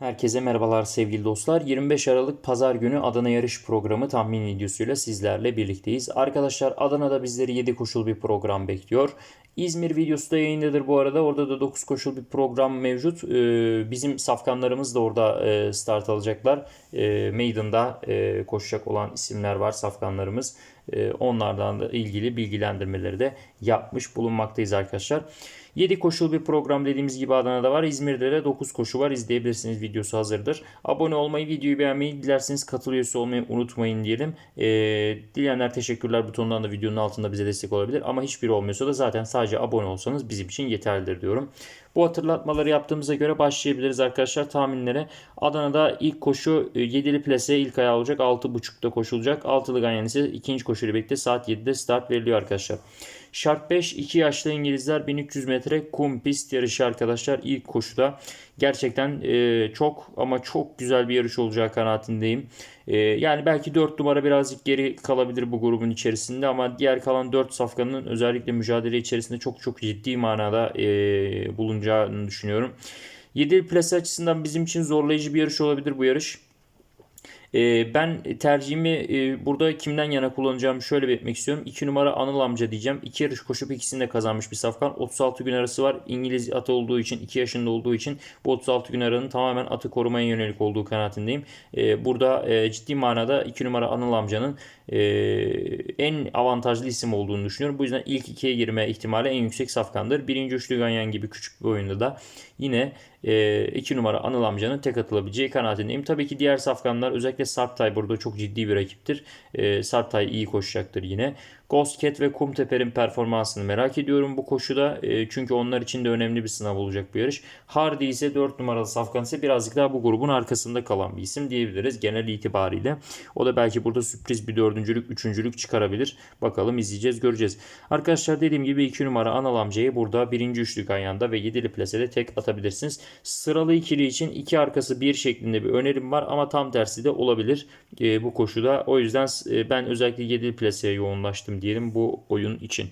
Herkese merhabalar sevgili dostlar. 25 Aralık Pazar günü Adana yarış programı tahmin videosuyla sizlerle birlikteyiz. Arkadaşlar Adana'da bizleri 7 koşul bir program bekliyor. İzmir videosu da yayındadır bu arada. Orada da 9 koşul bir program mevcut. Ee, bizim safkanlarımız da orada e, start alacaklar. E, Maiden'da koşacak olan isimler var safkanlarımız. E, onlardan da ilgili bilgilendirmeleri de yapmış bulunmaktayız arkadaşlar. 7 koşul bir program dediğimiz gibi Adana'da var. İzmir'de de 9 koşu var. İzleyebilirsiniz. Videosu hazırdır. Abone olmayı, videoyu beğenmeyi, dilerseniz katıl üyesi olmayı unutmayın diyelim. E, dileyenler teşekkürler butonundan da videonun altında bize destek olabilir. Ama hiçbiri olmuyorsa da zaten sadece abone olsanız bizim için yeterlidir diyorum. Bu hatırlatmaları yaptığımıza göre başlayabiliriz arkadaşlar tahminlere. Adana'da ilk koşu 7'li plase ilk ayağı olacak. 6.30'da koşulacak. Altılı Ganyan ise ikinci koşuyla birlikte saat 7'de start veriliyor arkadaşlar. Şart 5 2 yaşlı İngilizler 1300 metre kum pist yarışı arkadaşlar ilk koşuda. Gerçekten e, çok ama çok güzel bir yarış olacağı kanaatindeyim. E, yani belki 4 numara birazcık geri kalabilir bu grubun içerisinde ama diğer kalan 4 safkanın özellikle mücadele içerisinde çok çok ciddi manada e, bulunacağını düşünüyorum. 7 plase açısından bizim için zorlayıcı bir yarış olabilir bu yarış. E, ben tercihimi e, burada kimden yana kullanacağımı şöyle belirtmek istiyorum. 2 numara Anıl amca diyeceğim. 2 yarış koşup ikisini de kazanmış bir safkan. 36 gün arası var. İngiliz atı olduğu için 2 yaşında olduğu için bu 36 gün aranın tamamen atı korumaya yönelik olduğu kanaatindeyim. E, burada e, ciddi manada 2 numara Anıl amcanın e, en avantajlı isim olduğunu düşünüyorum. Bu yüzden ilk ikiye girme ihtimali en yüksek safkandır. Birinci üçlü Ganyan gibi küçük bir oyunda da yine 2 e, numara Anıl amcanın tek atılabileceği kanaatindeyim. Tabii ki diğer safkanlar özellikle Sarptay burada çok ciddi bir rakiptir. E, Sarptay iyi koşacaktır yine. Ghost Cat ve Kumteper'in performansını merak ediyorum bu koşuda. E, çünkü onlar için de önemli bir sınav olacak bu yarış. Hardy ise 4 numaralı safkan ise birazcık daha bu grubun arkasında kalan bir isim diyebiliriz genel itibariyle. O da belki burada sürpriz bir dördüncülük, üçüncülük çıkarabilir. Bakalım izleyeceğiz, göreceğiz. Arkadaşlar dediğim gibi 2 numara Anal amcayı burada birinci üçlük ayağında ve 7'li plasede tek atabilirsiniz. Sıralı ikili için iki arkası bir şeklinde bir önerim var ama tam tersi de olabilir e, bu koşuda. O yüzden e, ben özellikle 7'li plaseye yoğunlaştım diyelim bu oyun için.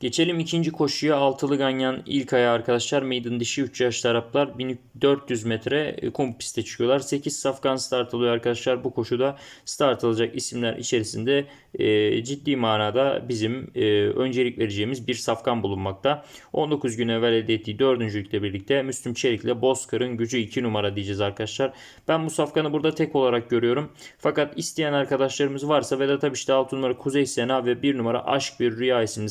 Geçelim ikinci koşuya. Altılı Ganyan ilk ayağı arkadaşlar. Maiden dişi 3 yaşlı Araplar 1400 metre e, kum piste çıkıyorlar. 8 safkan start alıyor arkadaşlar. Bu koşuda start alacak isimler içerisinde e, ciddi manada bizim e, öncelik vereceğimiz bir safkan bulunmakta. 19 gün evvel elde ettiği dördüncülükle birlikte Müslüm Çelik ile Bozkır'ın gücü 2 numara diyeceğiz arkadaşlar. Ben bu safkanı burada tek olarak görüyorum. Fakat isteyen arkadaşlarımız varsa Vedat Abiş'te 6 numara Kuzey Sena ve 1 numara Aşk Bir Rüya isimli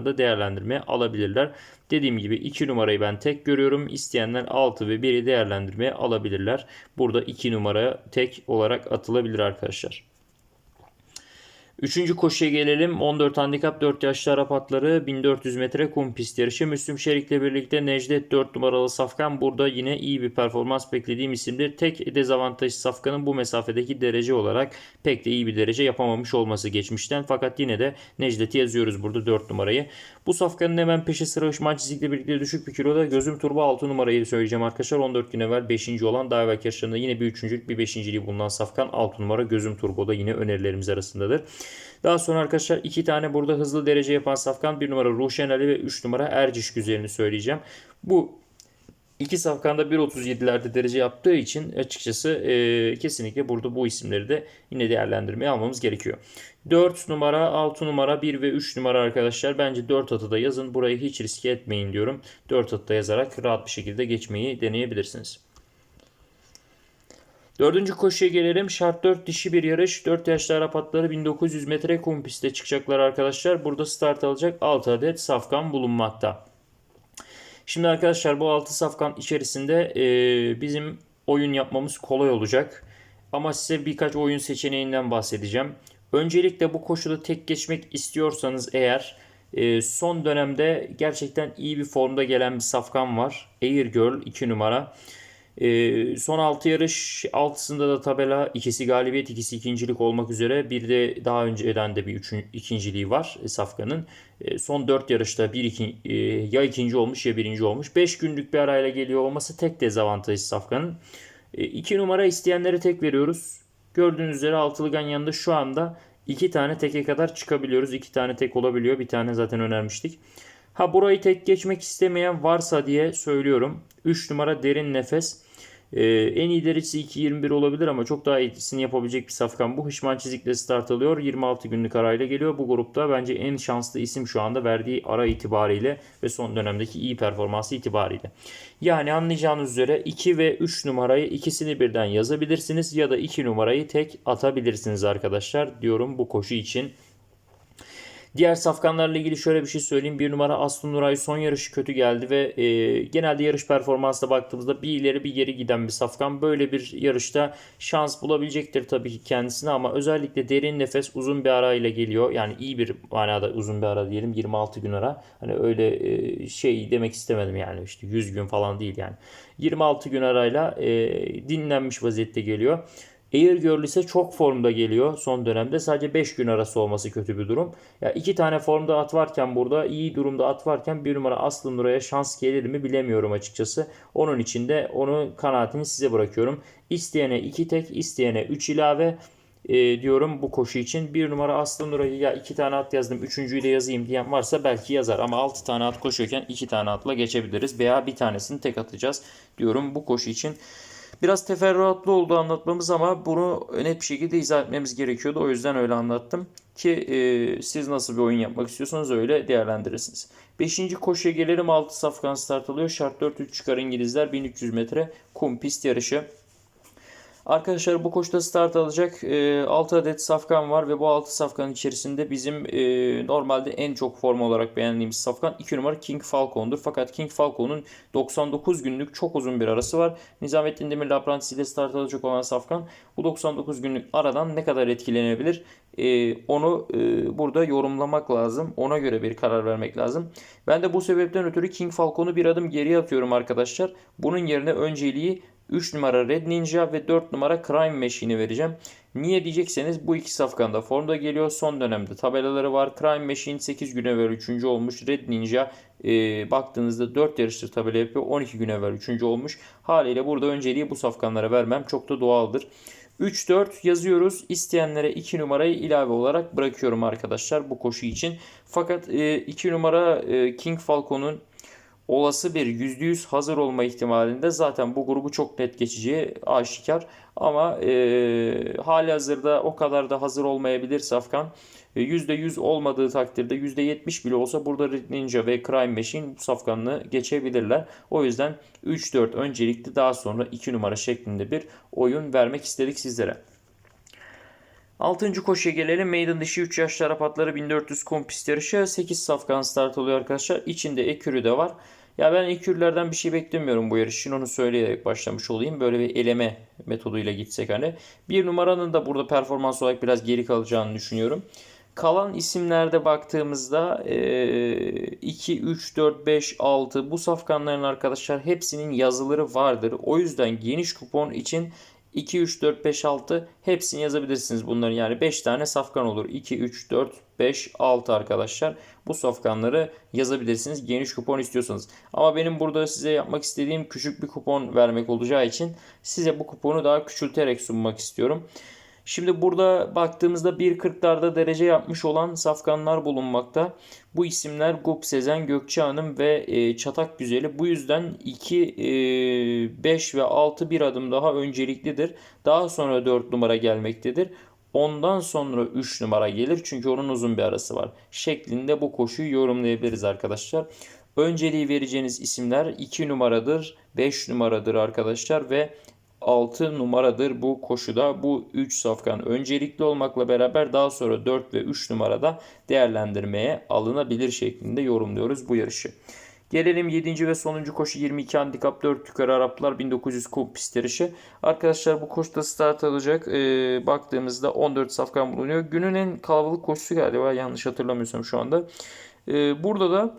safkanlarda değerlendirmeye alabilirler. Dediğim gibi 2 numarayı ben tek görüyorum. İsteyenler 6 ve 1'i değerlendirmeye alabilirler. Burada 2 numara tek olarak atılabilir arkadaşlar. Üçüncü koşuya gelelim. 14 handikap 4 yaşlı Arap atları 1400 metre kum pist yarışı. Müslüm Şerik'le birlikte Necdet 4 numaralı Safkan burada yine iyi bir performans beklediğim isimdir. Tek dezavantajı Safkan'ın bu mesafedeki derece olarak pek de iyi bir derece yapamamış olması geçmişten. Fakat yine de Necdet'i yazıyoruz burada 4 numarayı. Bu Safkan'ın hemen peşi sıra Mançizik'le birlikte düşük bir kiloda gözüm turbo 6 numarayı söyleyeceğim arkadaşlar. 14 gün evvel 5. olan daha evvel yarışlarında yine bir 3. bir 5.liği bulunan Safkan 6 numara gözüm turboda yine önerilerimiz arasındadır. Daha sonra arkadaşlar iki tane burada hızlı derece yapan safkan. Bir numara Ruşen Ali ve 3 numara Erciş güzelini söyleyeceğim. Bu iki safkanda 1.37'lerde derece yaptığı için açıkçası e, kesinlikle burada bu isimleri de yine değerlendirmeye almamız gerekiyor. 4 numara, 6 numara, 1 ve 3 numara arkadaşlar. Bence 4 atı da yazın. Burayı hiç riske etmeyin diyorum. 4 atı da yazarak rahat bir şekilde geçmeyi deneyebilirsiniz. Dördüncü koşuya gelelim. Şart 4 dişi bir yarış. 4 yaşlı Arap atları 1900 metre kum pistte çıkacaklar arkadaşlar. Burada start alacak 6 adet safkan bulunmakta. Şimdi arkadaşlar bu 6 safkan içerisinde e, bizim oyun yapmamız kolay olacak. Ama size birkaç oyun seçeneğinden bahsedeceğim. Öncelikle bu koşuda tek geçmek istiyorsanız eğer e, son dönemde gerçekten iyi bir formda gelen bir safkan var. Air Girl 2 numara. E, son 6 yarış 6'sında da tabela ikisi galibiyet ikisi ikincilik olmak üzere bir de daha önceden de bir üçün, ikinciliği var e, Safkan'ın. E, son 4 yarışta bir iki, e, ya ikinci olmuş ya birinci olmuş. 5 günlük bir arayla geliyor olması tek dezavantajı Safkan'ın. 2 e, numara isteyenlere tek veriyoruz. Gördüğünüz üzere altılı ganyanında şu anda 2 tane teke kadar çıkabiliyoruz. 2 tane tek olabiliyor. Bir tane zaten önermiştik. Ha burayı tek geçmek istemeyen varsa diye söylüyorum. 3 numara derin nefes. Ee, en iyi derecesi 2.21 olabilir ama çok daha iyisini yapabilecek bir safkan bu. Hışman Çizik'le start alıyor. 26 günlük arayla geliyor. Bu grupta bence en şanslı isim şu anda verdiği ara itibariyle ve son dönemdeki iyi performansı itibariyle. Yani anlayacağınız üzere 2 ve 3 numarayı ikisini birden yazabilirsiniz ya da 2 numarayı tek atabilirsiniz arkadaşlar diyorum bu koşu için. Diğer safkanlarla ilgili şöyle bir şey söyleyeyim. Bir numara Aslı Nuray son yarışı kötü geldi ve e, genelde yarış performansına baktığımızda bir ileri bir geri giden bir safkan. Böyle bir yarışta şans bulabilecektir tabii ki kendisine ama özellikle derin nefes uzun bir arayla geliyor. Yani iyi bir manada uzun bir ara diyelim 26 gün ara. Hani öyle e, şey demek istemedim yani işte 100 gün falan değil yani. 26 gün arayla e, dinlenmiş vaziyette geliyor. Air Girl ise çok formda geliyor son dönemde. Sadece 5 gün arası olması kötü bir durum. Ya iki tane formda at varken burada iyi durumda at varken bir numara Aslı Nuray'a şans gelir mi bilemiyorum açıkçası. Onun için de onu kanaatini size bırakıyorum. İsteyene 2 tek, isteyene 3 ilave e, diyorum bu koşu için. Bir numara Aslı Nuray'ı ya iki tane at yazdım, üçüncüyü de yazayım diyen varsa belki yazar. Ama 6 tane at koşuyorken 2 tane atla geçebiliriz veya bir tanesini tek atacağız diyorum bu koşu için. Biraz teferruatlı oldu anlatmamız ama bunu net bir şekilde izah etmemiz gerekiyordu. O yüzden öyle anlattım ki e, siz nasıl bir oyun yapmak istiyorsanız öyle değerlendirirsiniz. Beşinci koşuya gelelim. 6 safkan start alıyor. Şart 4-3 çıkar İngilizler 1300 metre kum pist yarışı. Arkadaşlar bu koşuda start alacak 6 e, adet safkan var ve bu 6 safkanın içerisinde bizim e, normalde en çok form olarak beğendiğimiz safkan 2 numara King Falcon'dur. Fakat King Falcon'un 99 günlük çok uzun bir arası var. Nizamettin Demir Laprantisi ile start alacak olan safkan bu 99 günlük aradan ne kadar etkilenebilir e, onu burada yorumlamak lazım. Ona göre bir karar vermek lazım. Ben de bu sebepten ötürü King Falcon'u bir adım geriye atıyorum arkadaşlar. Bunun yerine önceliği 3 numara Red Ninja ve 4 numara Crime Machine'i vereceğim. Niye diyecekseniz bu iki safkanda formda geliyor. Son dönemde tabelaları var. Crime Machine 8 gün evvel 3. olmuş. Red Ninja e, baktığınızda 4 yarıştır tabela yapıyor. 12 gün evvel 3. olmuş. Haliyle burada önceliği bu safkanlara vermem çok da doğaldır. 3-4 yazıyoruz. İsteyenlere 2 numarayı ilave olarak bırakıyorum arkadaşlar bu koşu için. Fakat 2 e, numara e, King Falcon'un olası bir %100 hazır olma ihtimalinde zaten bu grubu çok net geçeceği aşikar. Ama e, hali hazırda o kadar da hazır olmayabilir Safkan. E, %100 olmadığı takdirde %70 bile olsa burada Ninja ve Crime Machine bu safkanını geçebilirler. O yüzden 3-4 öncelikli daha sonra 2 numara şeklinde bir oyun vermek istedik sizlere. 6. koşuya gelelim. Maiden dişi 3 yaşlı Arap atları 1400 kompist yarışı. 8 safkan start oluyor arkadaşlar. İçinde ekürü de var. Ya ben ekürlerden bir şey beklemiyorum bu yarış için onu söyleyerek başlamış olayım. Böyle bir eleme metoduyla gitsek hani. Bir numaranın da burada performans olarak biraz geri kalacağını düşünüyorum. Kalan isimlerde baktığımızda 2, 3, 4, 5, 6 bu safkanların arkadaşlar hepsinin yazıları vardır. O yüzden geniş kupon için 2, 3, 4, 5, 6 hepsini yazabilirsiniz bunların. Yani 5 tane safkan olur. 2, 3, 4, 5, 6 arkadaşlar. Bu safkanları yazabilirsiniz geniş kupon istiyorsanız. Ama benim burada size yapmak istediğim küçük bir kupon vermek olacağı için size bu kuponu daha küçülterek sunmak istiyorum. Şimdi burada baktığımızda 1.40'larda derece yapmış olan safkanlar bulunmakta. Bu isimler Gup Sezen, Gökçe Hanım ve e, Çatak Güzeli. Bu yüzden 2, 5 e, ve 6 bir adım daha önceliklidir. Daha sonra 4 numara gelmektedir. Ondan sonra 3 numara gelir çünkü onun uzun bir arası var. Şeklinde bu koşuyu yorumlayabiliriz arkadaşlar. Önceliği vereceğiniz isimler 2 numaradır, 5 numaradır arkadaşlar ve 6 numaradır bu koşuda. Bu 3 safkan öncelikli olmakla beraber daha sonra 4 ve 3 numarada değerlendirmeye alınabilir şeklinde yorumluyoruz bu yarışı. Gelelim 7. ve sonuncu koşu 22 handikap 4 yukarı Araplar 1900 kum pist yarışı. Arkadaşlar bu koşuda start alacak. Ee, baktığımızda 14 safkan bulunuyor. Günün en kalabalık koşusu galiba yanlış hatırlamıyorsam şu anda. Ee, burada da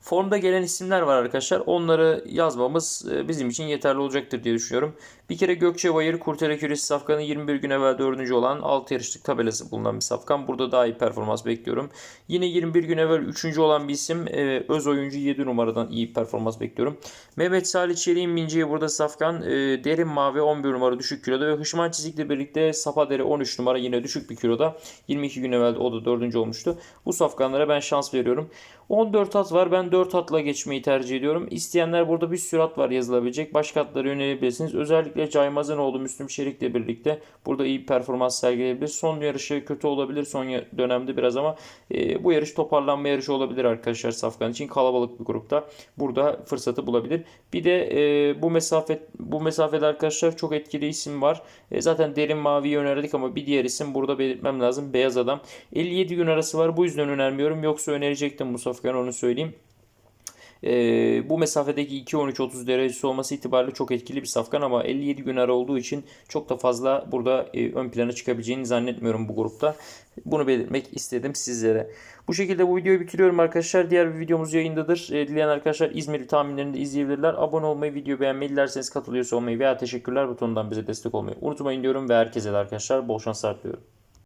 Formda gelen isimler var arkadaşlar. Onları yazmamız e, bizim için yeterli olacaktır diye düşünüyorum. Bir kere Gökçe Bayır Kurtele Küresi Safkan'ın 21 gün evvel 4. olan 6 yarışlık tabelası bulunan bir Safkan. Burada daha iyi performans bekliyorum. Yine 21 gün evvel 3. olan bir isim e, öz oyuncu 7 numaradan iyi performans bekliyorum. Mehmet Salih Çelik'in bineceği burada Safkan. E, derin mavi 11 numara düşük kiloda ve Hışman Çizik'le birlikte Sapadere 13 numara yine düşük bir kiloda. 22 gün evvel o da 4. olmuştu. Bu Safkanlara ben şans veriyorum. 14 at var. Ben ben 4 atla geçmeyi tercih ediyorum. İsteyenler burada bir sürü at var yazılabilecek. Başka atlara yönelebilirsiniz. Özellikle Caymaz'ın Müslüm Şerik'le birlikte burada iyi bir performans sergileyebilir. Son yarışı kötü olabilir son dönemde biraz ama e, bu yarış toparlanma yarışı olabilir arkadaşlar Safkan için. Kalabalık bir grupta burada fırsatı bulabilir. Bir de e, bu mesafe bu mesafede arkadaşlar çok etkili isim var. E, zaten derin maviyi önerdik ama bir diğer isim burada belirtmem lazım. Beyaz adam. 57 gün arası var. Bu yüzden önermiyorum. Yoksa önerecektim bu Safkan onu söyleyeyim. Ee, bu mesafedeki 2-13-30 derecesi olması itibariyle çok etkili bir safkan ama 57 gün ara olduğu için çok da fazla burada e, ön plana çıkabileceğini zannetmiyorum bu grupta. Bunu belirtmek istedim sizlere. Bu şekilde bu videoyu bitiriyorum arkadaşlar. Diğer bir videomuz yayındadır. E, dileyen arkadaşlar İzmir'i tahminlerini de izleyebilirler. Abone olmayı, video beğenmeyi, dilerseniz katılıyorsa olmayı veya teşekkürler butonundan bize destek olmayı unutmayın diyorum ve herkese de arkadaşlar bol şanslar diliyorum.